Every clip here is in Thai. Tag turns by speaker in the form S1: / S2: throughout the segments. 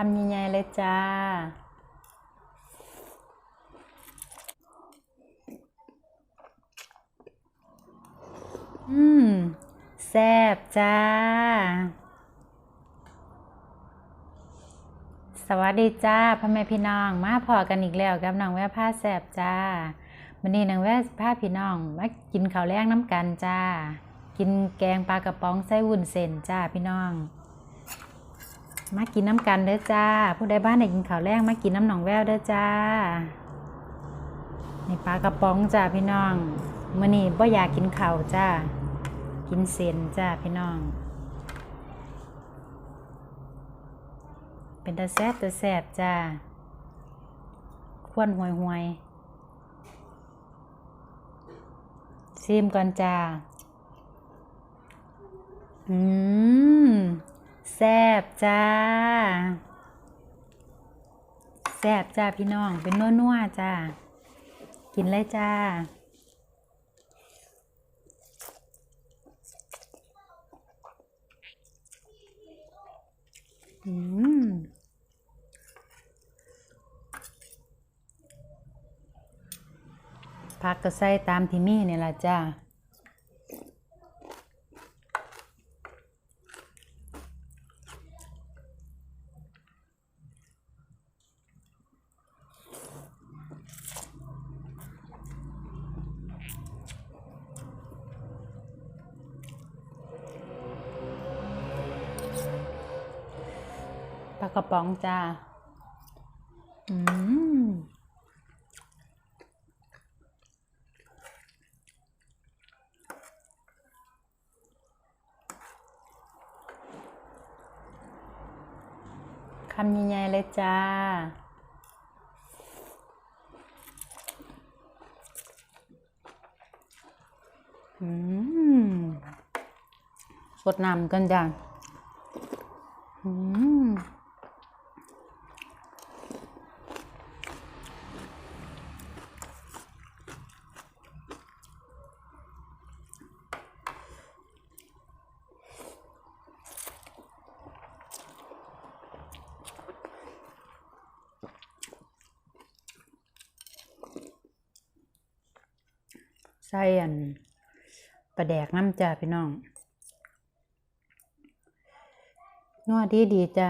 S1: คำใหญ่ๆเลยจ้า อืม แซ่บจ้า สวัสดีจ้าพ่อแม่พี่น้อง มาพอกันอีกแล้วกับน้องแว่ผ้าแซ่บจ้าวันนี้น้องแว่ผ้าพี่น้องมากินข้าวแรงน้ำกันจ้า กินแกงปลากระป๋องไส้วุ้นเส้นจ้าพี่น้อง มากินน้ำกันเด้อจ้า ผู้ใดบ้านไหนกินข้าวแรงมากินน้ำหนองแววเด้อจ้าในปลากระป๋องจ้าพี่น้องมื้อนี้บ่อยากกินข้าวจ้า กินเส้นจ้าพี่น้อง เป็นตาแซบตาแซบจ้าควนห่วยห่วยซิมก่อนจ้า อืม แซ่บจ้า แซ่บจ้าพี่น้อง เป็นนัวๆจ้า กินเลยจ้าอืมผักก็ใส่ตามที่มีนี่แหละจ้า ปลากระป๋องจ้า อืมคำใหญ่ๆเลยจ้า อืมสดน้ำกันจ้า อืม ใส่อันปลาแดกน้ำจ้าพี่น้องนัวดีดีจ้า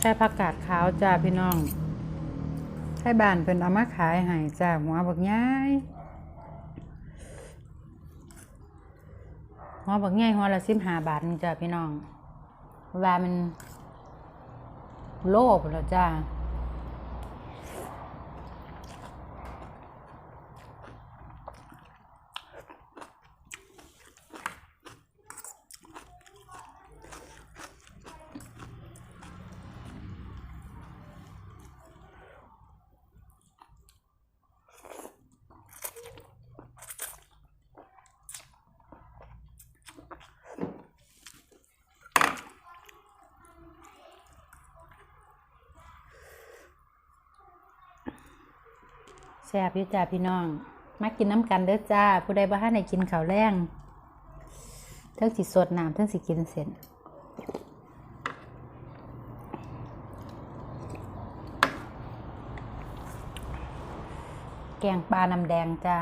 S1: ใช่ผักกาดขาวจ้าพี่น้องให้บ้านเป็นเอามาขายให้จ้าหัวบักย้ายหัวบักย้ายหัวละสิบห้าบาทนึงจ้าพี่น้องว่ามันโลภแล้วจ้า แซ่บอยู่จ้าพี่น้อง มากินน้ำกันเด้อจ้า ผู้ใดบ้านไหนกินข้าวแรงเทั้งสิสดน้ำเทั้งสิกินเสร็จแกงปลาน้ำแดงจ้า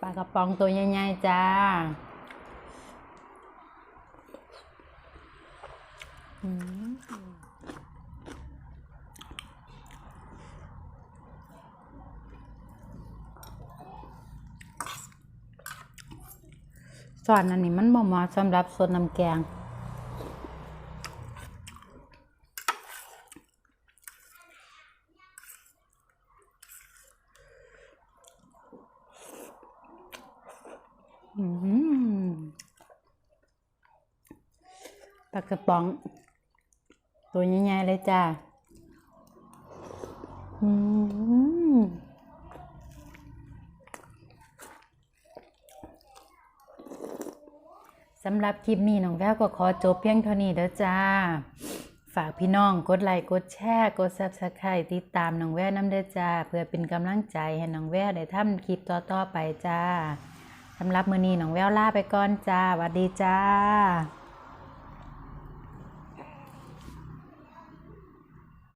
S1: ปลากระป๋องตัวใหญ่ๆจ้าส่วนอันนี้มันเหมาะสำหรับส่วนน้ำแกง ปลากระป๋อง ตัวใหญ่ๆเลยจ้าอืมสำหรับคลิปนี้น้องแววก็ขอจบเพียงเท่านี้เด้อจ้า ฝากพี่น้องกดไลค์กดแชร์กด Subscribe ติดตามน้องแววน้ำเด้อจ้า เพื่อเป็นกำลังใจให้น้องแววได้ทำคลิปต่อๆไปจ้า สำหรับมือนี้น้องแววลาไปก่อนจ้าสวัสดีจ้า